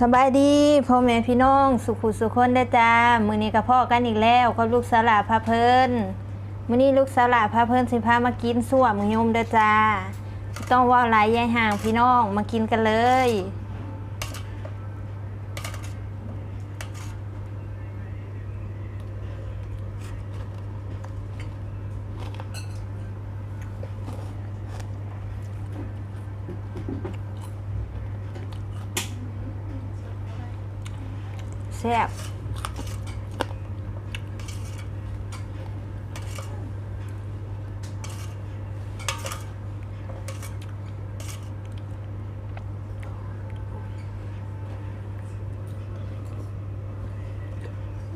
สบายดีพ่อแม่พี่น้อง สุขุสุขคนได้จ้ามือนี้กับพ่อกันอีกแล้วกับลูกสลาพาเพลินมือนี้ลูกสลาพาเพลินสิพามากินส่วมมึงยมเด้จ้าต้องว่าหลายยายห่างพี่น้องมากินกันเลย ซ่บ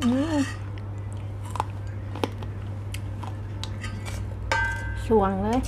อืมสวงเลย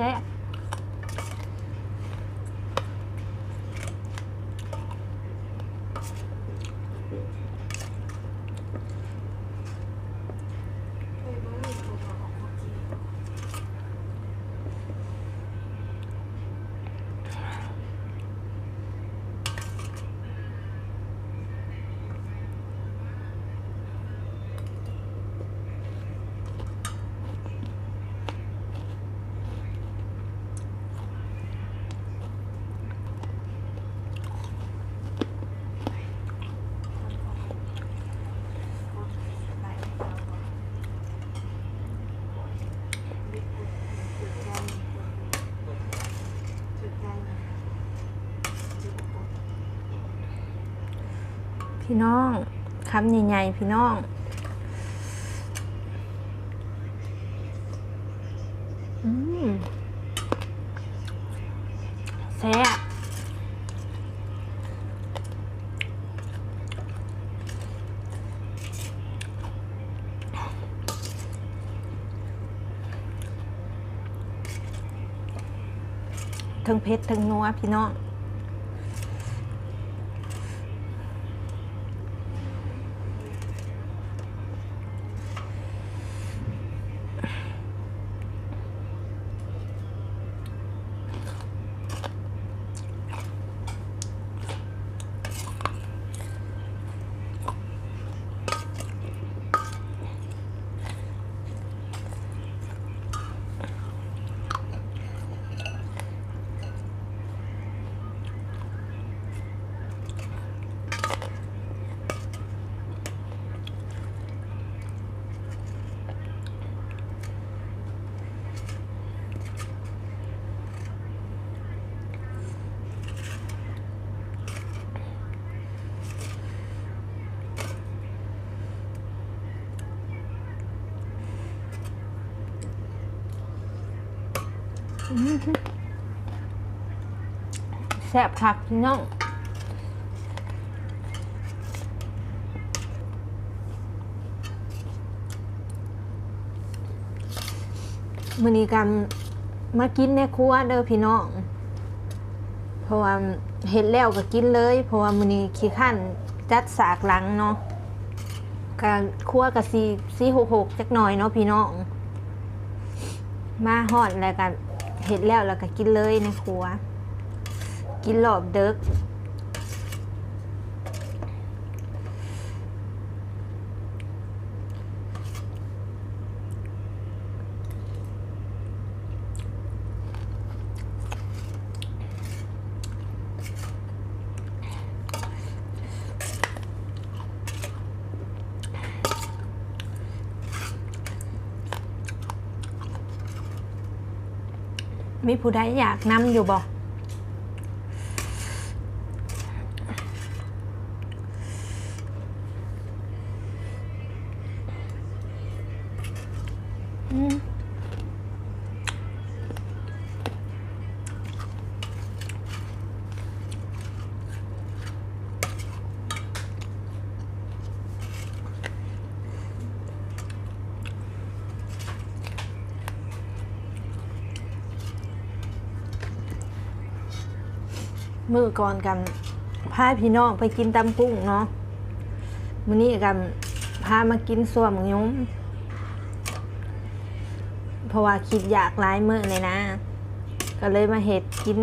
แซ่บ พี่น้องคำใหญ่ๆพี่น้องอืมแซ่บทั้งเผ็ดทั้งนัวพี่น้อง แซ่บคักพี่น้องมื้อนี้กันมากินในครัวเด้อพี่น้อง เพราะว่าเห็ดแล้วก็กินเลย เพราะว่ามื้อนี้ขี้ขั้นจัดสากหลังเนาะก็ครัวก็สีสีหกหกจักหน่อยเนาะพี่น้อง มาฮอดแล้วกัน เห็ดแล้วแล้วก็กินเลยในครัว กินหลอบเด็ก มีผู้ใดอยากนำอยู่บ่ มือก่อนกันพาพี่น้องไปกินตำกุ้งเนาะมื้อนี้กันพามากินส่วมยมเพราะว่าคลิปอยากหลายมื้อเลยนะ ก็เลยมาเห็ดกิน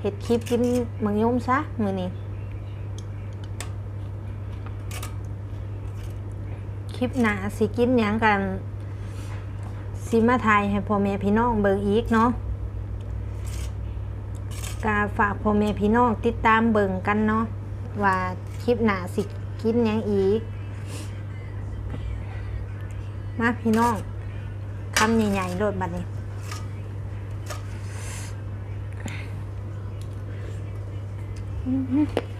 เห็ดคลิปกินมังยมซะมื้อนี้คลิปหนาสิกินหยังกันสิมาไทยให้พ่อแม่พี่น้องเบิ่งอีกเนาะ ก็ฝากพ่อแม่พี่น้องติดตามเบิ่งกันเนาะว่าคลิปหนาสิกินยังอีก มาพี่น้องคำใหญ่ๆโลดบัดนี้ม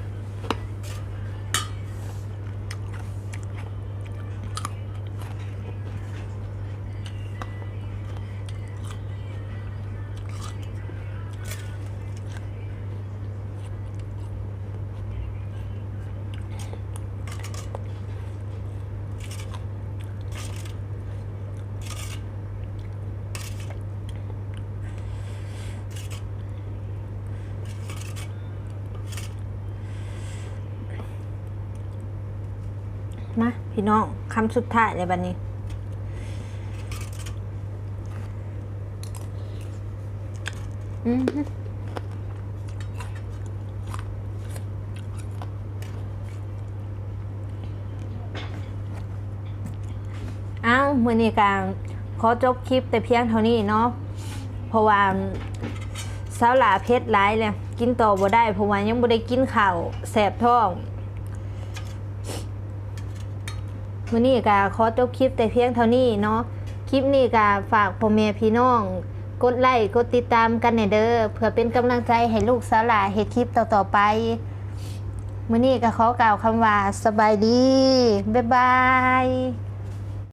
าพี่น้องคำสุดท้ายเลยบัดนี้ อือหือเอามือนี้การขอจบคลิปแต่เพียงเท่านี้เนาะเพราะว่าสาวหลาเพชรร้ายเลยกินต่อบ่ได้เพราะว่ายังบ่ได้กินข้าวแสบท้อง มื่อนี้ก็ขอจบคลิปแต่เพียงเท่านี้เนาะคลิปนี้ก็ฝากพ่อแม่พี่น้อง กดไลค์กดติดตามกันในเด้อเพื่อเป็นกำลังใจให้ลูกสาวหลาเฮ็ดคลิปต่อๆไปมื่อนี้ก็ขอกล่าวคำว่าสบายดี บ๊ายบาย